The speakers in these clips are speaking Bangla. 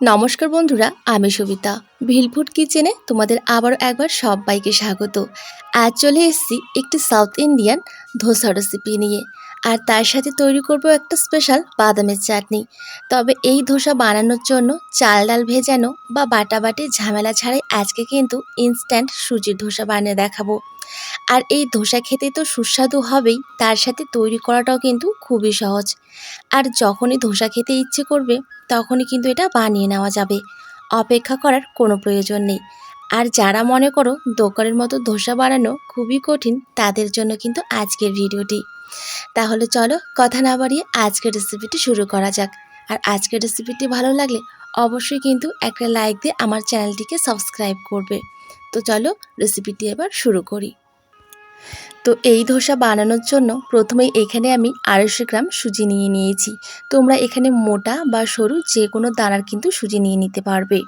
নমস্কার বন্ধুরা, আমি সবিতা। ভিলফুড কিচেনে তোমাদের আবারও একবার সবাইকে স্বাগত। আজ চলে এসেছি একটি সাউথ ইন্ডিয়ান ধোসা রেসিপি নিয়ে। আর তার সাথে তৈরি করব একটা স্পেশাল বাদামের চাটনি। তবে এই ধোসা বানানোর জন্য চাল ডাল ভেজানো বা বাটাবাটি ঝামেলা ছাড়াই আজকে কিন্তু ইনস্ট্যান্ট সুজির ধোসা বানিয়ে দেখাবো। আর এই ধোসা খেতে তো সুস্বাদু হবেই, তার সাথে তৈরি করাটাও কিন্তু খুবই সহজ। আর যখনই ধোসা খেতে ইচ্ছে করবে তখনই কিন্তু এটা বানিয়ে নেওয়া যাবে। অপেক্ষা করার কোনো প্রয়োজন নেই। আর যারা মনে করো দোকানের মতো ধোসা বানানো খুবই কঠিন, তাদের জন্য কিন্তু আজকের ভিডিওটি। তাহলে চলো কথা না বাড়িয়ে আজকের রেসিপিটি শুরু করা যাক। আর আজকের রেসিপিটি ভালো লাগলে অবশ্যই কিন্তু একটা লাইক দিয়ে আমার চ্যানেলটিকে সাবস্ক্রাইব করবে। তো চলো রেসিপিটি এবার শুরু করি। তো এই ধোসা বানানোর জন্য প্রথমেই এখানে আমি আড়াইশো গ্রাম সুজি নিয়ে নিয়েছি। তোমরা এখানে মোটা বা সরু যে কোনো দানার কিন্তু সুজি নিয়ে নিতে পারবে।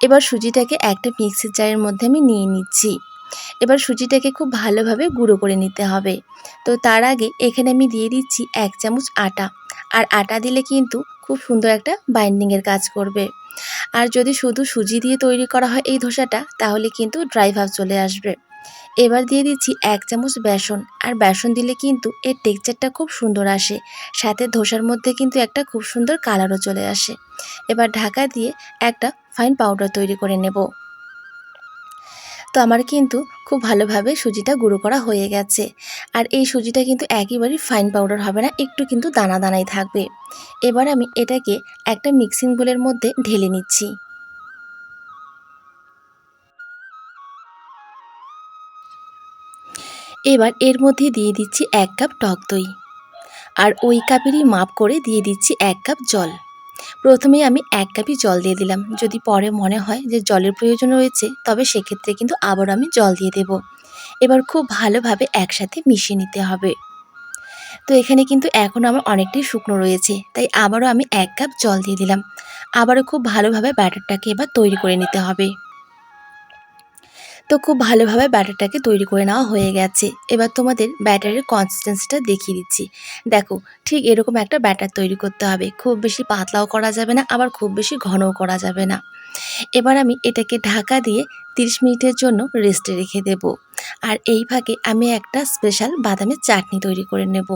এবার সুজিটাকে একটা মিক্সির জারের মধ্যে আমি নিয়ে নিচ্ছি। এবার সুজিটাকে খুব ভালোভাবে গুঁড়ো করে নিতে হবে। তো তার আগে এখানে আমি দিয়ে দিচ্ছি এক চামচ আটা। আর আটা দিলে কিন্তু খুব সুন্দর একটা বাইন্ডিংয়ের কাজ করবে। আর যদি শুধু সুজি দিয়ে তৈরি করা হয় এই ধোসাটা, তাহলে কিন্তু ড্রাই ভাব চলে আসবে। এবার দিয়ে দিচ্ছি এক চামচ বেসন। আর বেসন দিলে কিন্তু এর টেক্সচারটা খুব সুন্দর আসে। সাথে ধোসার মধ্যে কিন্তু একটা খুব সুন্দর কালারও চলে আসে। এবার ঢাকা দিয়ে একটা ফাইন পাউডার তৈরি করে নেব। তো আমার কিন্তু খুব ভালোভাবে সুজিটা গুঁড়ো করা হয়ে গেছে। আর এই সুজিটা কিন্তু একেবারেই ফাইন পাউডার হবে না, একটু কিন্তু দানা দানাই থাকবে। এবার আমি এটাকে একটা মিক্সিং বোলের মধ্যে ঢেলে নিচ্ছি। এবার এর মধ্যে দিয়ে দিচ্ছি এক কাপ টক দই। আর ওই কাপেরই মাপ করে দিয়ে দিচ্ছি এক কাপ জল। প্রথমে আমি এক কাপই জল দিয়ে দিলাম। যদি পরে মনে হয় যে জলের প্রয়োজন রয়েছে, তবে সেক্ষেত্রে কিন্তু আবার আমি জল দিয়ে দেব। এবার খুব ভালোভাবে একসাথে মিশিয়ে নিতে হবে। তো এখানে কিন্তু এখন আমার অনেকটাই শুকনো রয়েছে, তাই আবারও আমি এক কাপ জল দিয়ে দিলাম। আবারও খুব ভালোভাবে ব্যাটারটাকে এবার তৈরি করে নিতে হবে। তো খুব ভালোভাবে ব্যাটারটাকে তৈরি করে নেওয়া হয়ে গেছে। এবার তোমাদের ব্যাটারের কনসিস্টেন্সিটা দেখিয়ে দিচ্ছি। দেখো, ঠিক এরকম একটা ব্যাটার তৈরি করতে হবে। খুব বেশি পাতলাও করা যাবে না, আবার খুব বেশি ঘনও করা যাবে না। এবার আমি এটাকে ঢাকা দিয়ে 30 মিনিটের জন্য রেস্টে রেখে দেব। আর এই ফাঁকে আমি একটা স্পেশাল বাদামের চাটনি তৈরি করে নেব।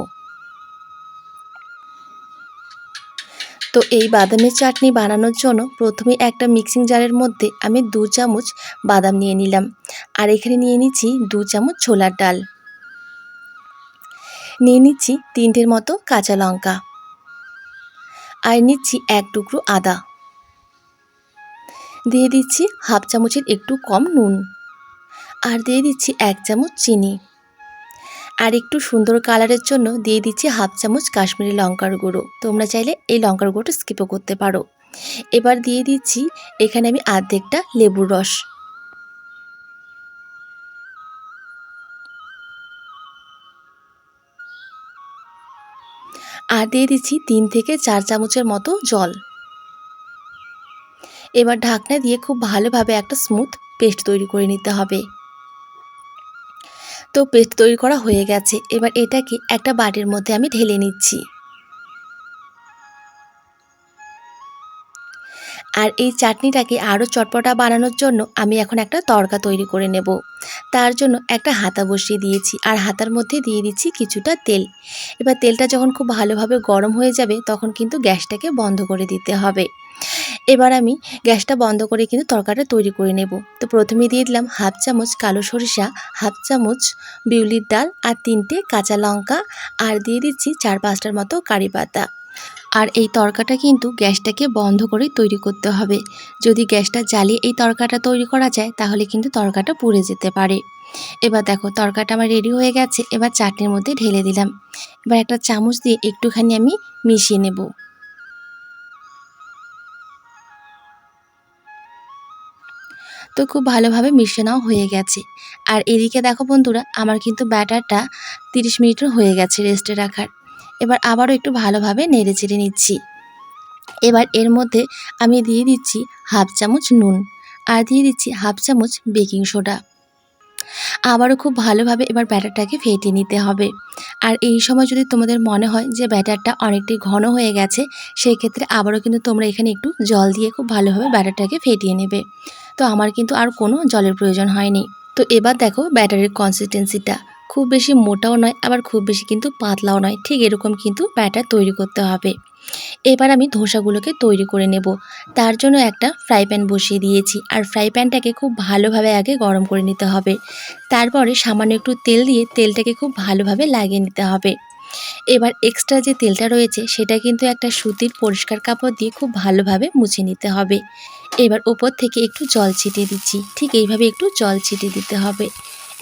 তো এই বাদামের চাটনি বানানোর জন্য প্রথমে একটা মিক্সিং জারের মধ্যে আমি দু চামচ বাদাম নিয়ে নিলাম। আর এখানে নিয়ে নিচ্ছি দু চামচ ছোলার ডাল। নিয়ে নিচ্ছি তিনটের মতো কাঁচা লঙ্কা। আর নিচ্ছি এক টুকরো আদা। দিয়ে দিচ্ছি হাফ চামচের একটু কম নুন। আর দিয়ে দিচ্ছি এক চামচ চিনি। আর একটু সুন্দর কালারের জন্য দিয়ে দিচ্ছি হাফ চামচ কাশ্মীরি লঙ্কার গুঁড়ো। তোমরা চাইলে এই লঙ্কার গুঁড়োটা স্কিপও করতে পারো। এবার দিয়ে দিচ্ছি এখানে আমি আর্ধেকটা লেবুর রস। আর দিয়ে দিচ্ছি তিন থেকে চার চামচের মতো জল। এবার ঢাকনা দিয়ে খুব ভালোভাবে একটা স্মুথ পেস্ট তৈরি করে নিতে হবে। তো পেস্ট তৈরি করা হয়ে গেছে। এবার এটাকে একটা বাটির মধ্যে আমি ঢেলে নিচ্ছি। আর এই চাটনিটাকে আরও চটপটা বানানোর জন্য আমি এখন একটা তড়কা তৈরি করে নেব। তার জন্য একটা হাতা বসিয়ে দিয়েছি আর হাতার মধ্যে দিয়ে দিচ্ছি কিছুটা তেল। এবার তেলটা যখন খুব ভালোভাবে গরম হয়ে যাবে তখন কিন্তু গ্যাসটাকে বন্ধ করে দিতে হবে। এবার আমি গ্যাসটা বন্ধ করে কিন্তু তরকারিটা তৈরি করে নেব। তো প্রথমে দিয়ে দিলাম হাফ চামচ কালো সরিষা, হাফ চামচ বিউলির ডাল আর তিনটে কাঁচা লঙ্কা আর দিয়ে দিচ্ছি চার পাঁচটার মতো কারি পাতা। আর এই তরকাটা কিন্তু গ্যাসটাকে বন্ধ করে তৈরি করতে হবে। যদি গ্যাসটা জ্বালিয়ে এই তরকাটা তৈরি করা যায় তাহলে কিন্তু তরকাটা পুড়ে যেতে পারে। এবার দেখো তরকাটা আমার রেডি হয়ে গেছে। এবার চাটনির মধ্যে ঢেলে দিলাম। এবার একটা চামচ দিয়ে একটুখানি আমি মিশিয়ে নেব। তো খুব ভালোভাবে মিশে নাও হয়ে গেছে। আর এদিকে দেখো বন্ধুরা, আমার কিন্তু ব্যাটারটা তিরিশ মিনিটও হয়ে গেছে রেস্টে রাখার। এবার আবারও একটু ভালোভাবে নেড়ে চেড়ে নিচ্ছি। এবার এর মধ্যে আমি দিয়ে দিচ্ছি হাফ চামচ নুন। আর দিয়ে দিচ্ছি হাফ চামচ বেকিং সোডা। আবারও খুব ভালোভাবে এবার ব্যাটারটাকে ফেটিয়ে নিতে হবে। আর এই সময় যদি তোমাদের মনে হয় যে ব্যাটারটা অনেকটাই ঘন হয়ে গেছে সেই ক্ষেত্রে আবারও কিন্তু তোমরা এখানে একটু জল দিয়ে খুব ভালোভাবে ব্যাটারটাকে ফেটিয়ে নেবে। তো আমার কিন্তু আর কোনো জলের প্রয়োজন হয়নি। তো এবার দেখো ব্যাটারের কনসিস্টেন্সিটা খুব বেশি মোটাও নয়, আবার খুব বেশি কিন্তু পাতলাও নয়। ঠিক এরকম কিন্তু ব্যাটার তৈরি করতে হবে। এবার আমি ধোসাগুলোকে তৈরি করে নেব। তার জন্য একটা ফ্রাই প্যান বসিয়ে দিয়েছি আর ফ্রাই প্যানটাকে খুব ভালোভাবে আগে গরম করে নিতে হবে। তারপরে সামান্য একটু তেল দিয়ে তেলটাকে খুব ভালোভাবে লাগিয়ে নিতে হবে। এবার এক্সট্রা যে তেলটা রয়েছে সেটা কিন্তু একটা সুতির পরিষ্কার কাপড় দিয়ে খুব ভালোভাবে মুছে নিতে হবে। এবার ওপর থেকে একটু জল ছিটিয়ে দিচ্ছি, ঠিক এইভাবে একটু জল ছিটিয়ে দিতে হবে।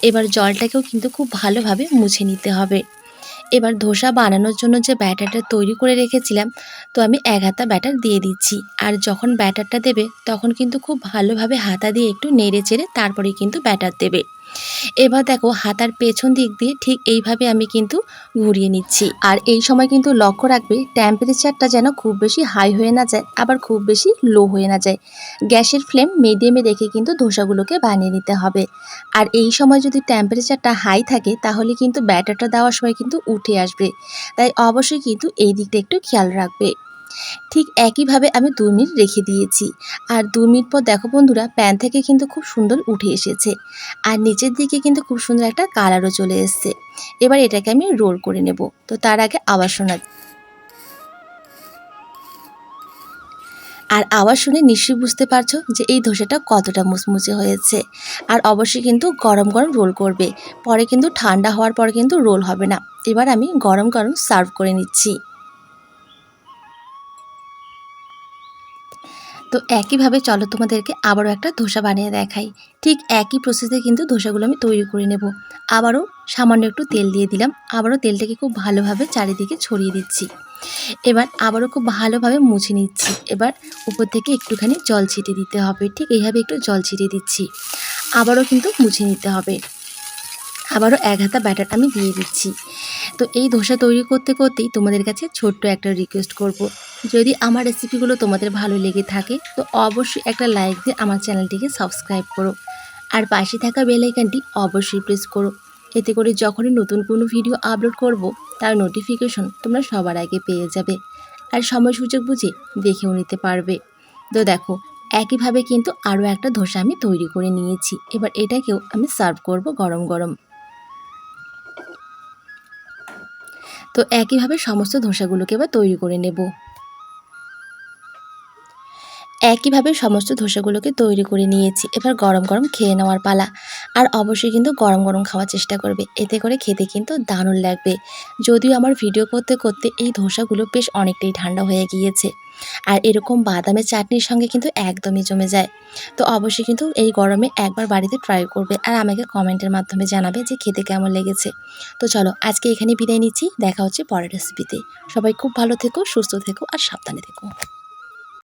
এবার জলটাকেও কিন্তু খুব ভালোভাবে মুছে নিতে হবে। এবার ধোসা বানানোর জন্য যে ব্যাটারটা তৈরি করে রেখেছিলাম, তো আমি এক হাতা ব্যাটার দিয়ে দিচ্ছি। আর যখন ব্যাটারটা দেবে, তখন কিন্তু খুব ভালোভাবে হাতা দিয়ে একটু নেড়ে চেড়ে তারপরে কিন্তু ব্যাটার দেবে। এবার দেখো হাতার পেছন দিক দিয়ে ঠিক এইভাবে আমি কিন্তু ঘুরিয়ে নিচ্ছি। আর এই সময় কিন্তু লক্ষ্য রাখবে টেম্পারেচারটা যেন খুব বেশি হাই হয়ে না যায়, আবার খুব বেশি লো হয়ে না যায়। গ্যাসের ফ্লেম মিডিয়ামে রেখে কিন্তু ধোসাগুলোকে বানিয়ে নিতে হবে। আর এই সময় যদি টেম্পারেচারটা হাই থাকে, তাহলে কিন্তু ব্যাটারটা দেওয়ার সময় কিন্তু উঠে আসবে। তাই অবশ্যই কিন্তু এই দিকটা একটু খেয়াল রাখবে। ঠিক একইভাবে আমি দু মিনিট রেখে দিয়েছি। আর দু মিনিট পর দেখো বন্ধুরা, প্যান থেকে কিন্তু খুব সুন্দর উঠে এসেছে। আর নিচের দিকে কিন্তু খুব সুন্দর একটা কালারও চলে এসছে। এবার এটাকে আমি রোল করে নেব। তো তার আগে আবার শোনা আর আওয়াজ শুনে নিশ্চয়ই বুঝতে পারছ যে এই ধোসাটা কতটা মুচমুচে হয়েছে। আর অবশ্যই কিন্তু গরম গরম রোল করবে। পরে কিন্তু ঠান্ডা হওয়ার পর কিন্তু রোল হবে না। এবার আমি গরম গরম সার্ভ করে নিচ্ছি। তো একইভাবে চলো তোমাদেরকে আবারও একটা ধোসা বানিয়ে দেখাই। ঠিক একই প্রসেসে কিন্তু ধোসাগুলো আমি তৈরি করে নেব। আবারও সামান্য একটু তেল দিয়ে দিলাম। আবারও তেলটাকে খুব ভালোভাবে চারিদিকে ছড়িয়ে দিচ্ছি। এবার আবারও খুব ভালোভাবে মুছে নিচ্ছি। এবার উপর থেকে একটুখানি জল ছিটিয়ে দিতে হবে। ঠিক এইভাবে একটু জল ছিটিয়ে দিচ্ছি। আবারও কিন্তু মুছে নিতে হবে। আবারও এক হাতা ব্যাটার আমি দিয়ে দিচ্ছি। তো এই ধোসা তৈরি করতে করতেই তোমাদের কাছে ছোট্ট একটা রিকোয়েস্ট করব। যদি আমার রেসিপিগুলো তোমাদের ভালো লেগে থাকে, তো অবশ্যই একটা লাইক দিয়ে আমার চ্যানেলটিকে সাবস্ক্রাইব করো। আর পাশে থাকা বেলাইকানটি অবশ্যই প্রেস করো। এতে করে যখনই নতুন কোনো ভিডিও আপলোড করব, তার নোটিফিকেশন তোমরা সবার আগে পেয়ে যাবে। আর সময় সুযোগ বুঝে দেখেও নিতে পারবে। তো দেখো, একইভাবে কিন্তু আরও একটা ধোসা আমি তৈরি করে নিয়েছি। এবার এটাকেও আমি সার্ভ করব গরম গরম। তো একইভাবে সমস্ত ধোসাগুলোকে এবার তৈরি করে নেব। একইভাবে সমস্ত ধোসাগুলোকে তৈরি করে নিয়েছি। এবার গরম গরম খেয়ে নেওয়ার পালা। আর অবশ্যই কিন্তু গরম গরম খাওয়ার চেষ্টা করবে। এতে করে খেতে কিন্তু দারুণ লাগবে। যদিও আমার ভিডিও করতে করতে এই ধোসাগুলো বেশ অনেকটাই ঠান্ডা হয়ে গিয়েছে। আর এরকম বাদামের চাটনির সঙ্গে কিন্তু একদমই জমে যায়। তো অবশ্যই কিন্তু এই গরমে একবার বাড়িতে ট্রাই করবে আর আমাকে কমেন্টের মাধ্যমে জানাবে যে খেতে কেমন লেগেছে। তো চলো, আজকে এখানে বিদায় নিচ্ছি। দেখা হচ্ছে পরের রেসিপিতে সবাই খুব ভালো থেকো, সুস্থ থেকো আর সাবধানে থেকো।